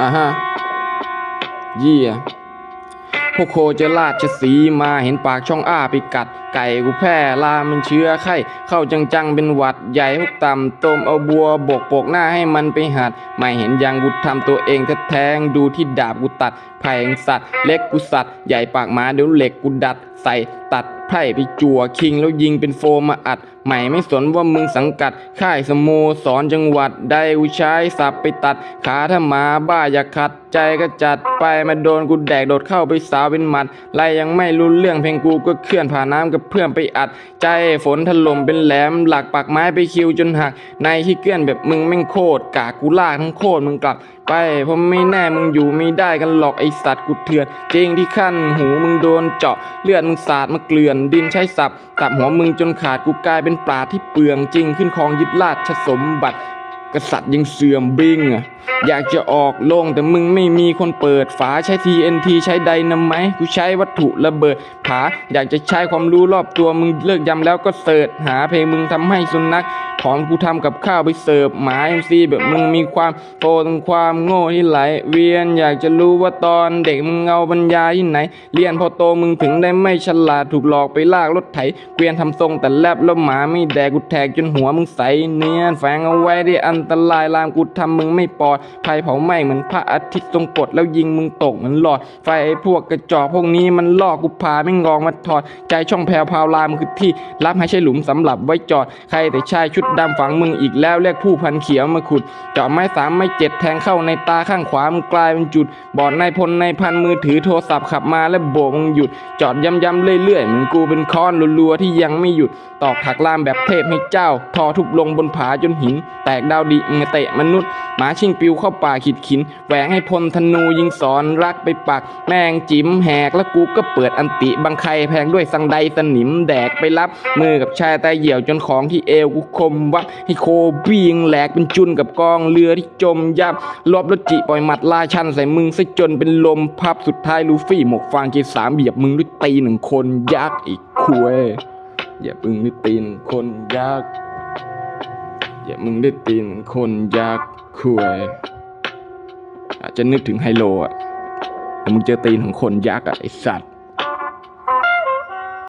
อ่าฮะ เยี่ยพวกโคจะลาดจะสีมาเห็นปากช่องอ้าไปกัด ไก่กูแพร่ลามันเชื้อไข้เข้าจังๆเป็นหวัดใหญ่พวกต่ำต้มเอาบัวบกโปกหน้าให้มันไปหัด ไม่เห็นยังกูทำตัวเองแท้ๆดูที่ดาบกูตัดไผ่แห่งสัตว์ เล็กกูสัตว์ ใหญ่ปากหมาเดี๋ยวเหล็กกูดัดใส่ ตัดไพ่ไปจั่วคิงแล้วยิงเป็นโฟมาอัด ใหม่ไม่สนว่ามึงสังกัด ค่ายสโมสรจังหวัดใดกูใช้สับไปตัด ขาถ้ามาบ้าอย่าขัด ใจก็จัดไปมาโดนกูแดกโดดเข้าไปสาวเป็นหมัดไล่ยังไม่รู้เรื่องเพลงกูก็เคลื่อนผ่านน้ำกับเพื่อนไปอัด ใจฝนถล่มเป็นแหลมหลักปากไม้ไปคิวจนหัก ในที่เกลื่อนแบบมึงแม่งโคตรกากกูลากทั้งโคตรมึงกลับไปเพราะไม่แน่มึงอยู่ไม่ได้กันหรอกไอสัตว์กูเถื่อนจริงที่ขั้นหูมึงโดนเจาะเลือดมึงสาดมาเกลื่อนดินใช้สับสับหัวมึงจนขาดกูกลายเป็นปลาที่เปลืองจริง ขึ้นคลองยึดราชสมบัติ กษัตริย์ยังเสื่อมบิงอะ อยากจะออกโล่งแต่มึงไม่มีคนเปิดฝาใช้ TNT ใช้ไดนาไมต์กูใช้วัตถุระเบิดผาอยากจะใช้ความรู้รอบตัวมึงเลิกยำแล้วก็เสิร์ชหาเพลงมึงทำให้สุนัขของกูทำกับข้าวไปเสิร์ฟหมาเอ็มซีแบบมึงมีความโตตรงความโง่ที่ไหลเวียนอยากจะรู้ว่าตอนเด็กมึงเอาปัญญาที่ไหน เรียนพอโตมึงถึงได้ไม่ฉลาดถูกหลอกไปลากรถไถเกวียนทำทรงแต่แลบแล้วหมาไม่แดกกูแทกจนหัวมึงใสเนียนแฝงเอาไว้ได้อันตรายลามกูทำมึงไม่ปลอดภัยเผาไหม้เหมือนพระอาทิตย์ทรงกดแล้วยิงมึงตกเหมือนหลอด ไฟไอพวกกระจอกพวกนี้มันลอกกูพาไม่งองมาถอดใจช่องแพรวพาวลามคือที่รับให้ใช่หลุมสำหรับไว้จอดใครแต่ชายชุดดำฝังมึงอีกแล้วเรียกผู้พันเขียวมาขุดเจาะไม้สามไม้เจ็ดแทงเข้าในตาข้างขวามึงกลายเป็นจุด บอดนายพลนายพันมือถือโทรศัพท์ขับมาแล้วโบกมึงหยุดจอดย้ำๆเรื่อยๆเหมือนกูเป็นค้อนรัวๆที่ยังไม่หยุดตอกถักลามแบบเทพให้เจ้า ทอทุบลงบนผาจนหิน แตกดาวดิมึงเตะมนุษย์หมาชิงปิวเข้าป่าขีดขินแหวงให้พลธนูยิงสอนรักไปปัก แมงจิ๋มแหกแล้วกูก็เปิดอันติบังไคแพงด้วยสังใดสนิมแดกไปรับ มือกับชายตาเหี่ยวจนของที่เอวกูคมวับให้โคบียงแหลกเป็นจุนกับกองเรือที่จมยับรอบรถจิปล่อยหมัดลาชันใส่มึงซะจนเป็นลมพับสุดท้ายลูฟี่หมกฟางเกสามเหยียบมึงด้วยตีหนึ่งคนยักษ์อีกคุยเหยียบมึงด้วยตีนคนยักษ์ อย่ามึงได้ตีหนึ่งคนยักษ์คุยอาจจะนึกถึงไฮโลอะแต่มึงเจอตีนของคนยักษ์อะไอสัตว์